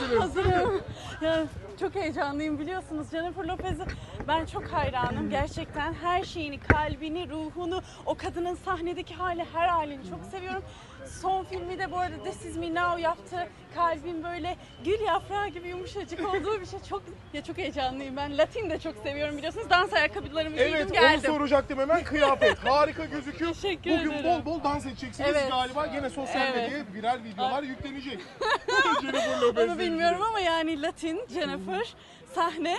mısınız? Hazırım. Ya çok heyecanlıyım biliyorsunuz. Jennifer Lopez'i ben çok hayranım. Gerçekten her şeyini, kalbini, ruhunu, o kadının sahnedeki hali, her halini çok seviyorum. Son filmi de bu arada This Is Me Now yaptı. Kalbim böyle gül yaprağı gibi yumuşacık olduğu bir şey. Çok ya çok heyecanlıyım. Ben Latin de çok seviyorum biliyorsunuz. Dans ayakkabılarımı giydim Evet onu geldim. soracaktım hemen kıyafet harika gözüküyor. Teşekkür Bugün ederim. bol bol dans edeceksiniz Evet. galiba yine sosyal Evet. medyaya viral videolar yüklenecek. Jennifer Lopez'le Onu bilmiyorum ama yani Latin, Jennifer, sahne,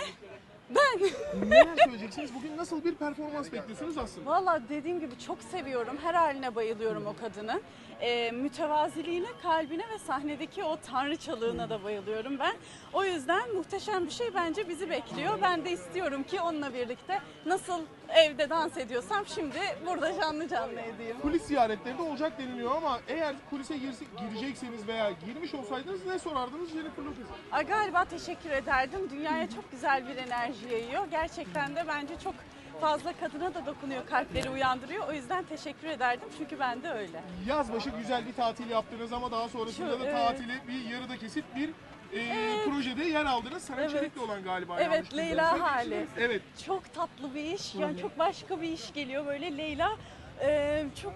ben. Neler söyleyeceksiniz? Bugün nasıl bir performans bekliyorsunuz aslında? Valla dediğim gibi çok seviyorum. Her haline bayılıyorum o kadının. Ee, mütevaziliğine, kalbine ve sahnedeki o tanrıçalığına da bayılıyorum ben. O yüzden muhteşem bir şey bence bizi bekliyor. Ben de istiyorum ki onunla birlikte nasıl evde dans ediyorsam şimdi burada canlı canlı edeyim. Kulis ziyaretleri de olacak deniliyor ama eğer kulise girse, girecekseniz veya girmiş olsaydınız ne sorardınız Jennifer Lopez'e? Ay, galiba teşekkür ederdim. Dünyaya çok güzel bir enerji yayıyor. Gerçekten de bence çok fazla kadına da dokunuyor, kalpleri uyandırıyor. O yüzden teşekkür ederdim çünkü ben de öyle. Yaz başı güzel bir tatil yaptınız ama daha sonrasında da evet. tatili bir yarıda kesip bir e, projede yer aldınız. Sana Evet. Çelik'le olan galiba Evet, Leyla. Hali. Evet. Çok tatlı bir iş. Yani çok başka bir iş geliyor böyle Leyla. e, çok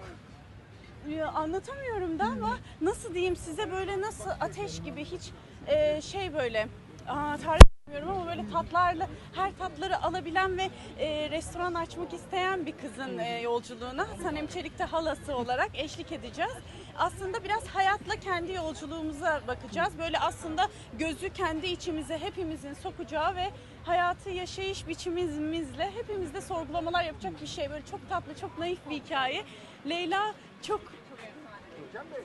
anlatamıyorum da ama nasıl diyeyim size böyle nasıl ateş gibi hiç e, şey böyle aa, tarif etmiyorum ama böyle tatlarla her tatları alabilen ve e, restoran açmak isteyen bir kızın e, yolculuğuna Sanem Çelik'te halası olarak eşlik edeceğiz. Aslında biraz hayatla kendi yolculuğumuza bakacağız. Böyle aslında gözü kendi içimize hepimizin sokacağı ve hayatı yaşayış biçimimizle hepimizde sorgulamalar yapacak bir şey. Böyle çok tatlı, çok naif bir hikaye. Leyla çok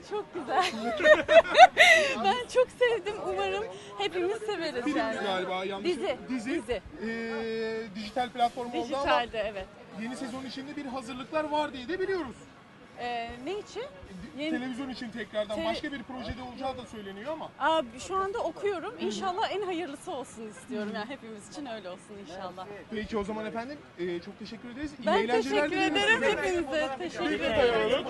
çok güzel. ben çok sevdim. Umarım hepimiz severiz Film yani. galiba yanlış. Dizi, Dizi. dizi. e, dijital platform oldu ama Dijitalde evet. yeni sezon içinde bir hazırlıklar var diye de biliyoruz. Ee, ne için? Yeni- Televizyon için tekrardan Tele- başka bir projede olacağı da söyleniyor ama. Aa, şu anda okuyorum. İnşallah en hayırlısı olsun istiyorum. Yani hepimiz için öyle olsun inşallah. Peki o zaman efendim e, çok teşekkür ederiz. İyi Ben eğlenceler teşekkür ederim size. hepinize. Teşekkür ederim.